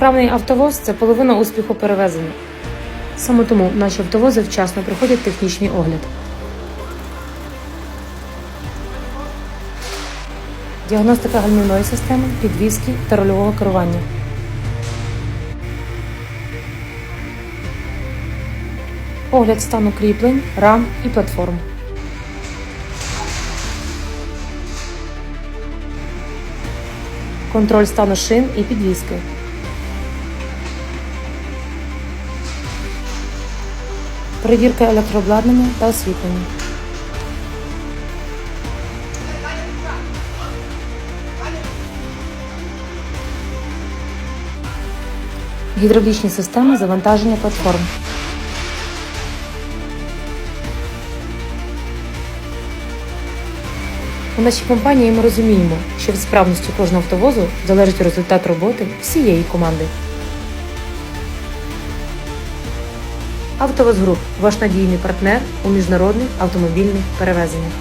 Справний автовоз це половина успіху перевезення. Саме тому наші автовози вчасно проходять технічний огляд. Діагностика гальмівної системи, підвіски та рульового керування. Огляд стану кріплень, рам і платформ. Контроль стану шин і підвіски. Перевірка електрообладнання та освітлення. Гідравлічні системи завантаження платформ. У нашій компанії ми розуміємо, що від справності кожного автовозу залежить результат роботи всієї команди. АвтоВоз Груп – ваш надійний партнер у міжнародних автомобільних перевезеннях.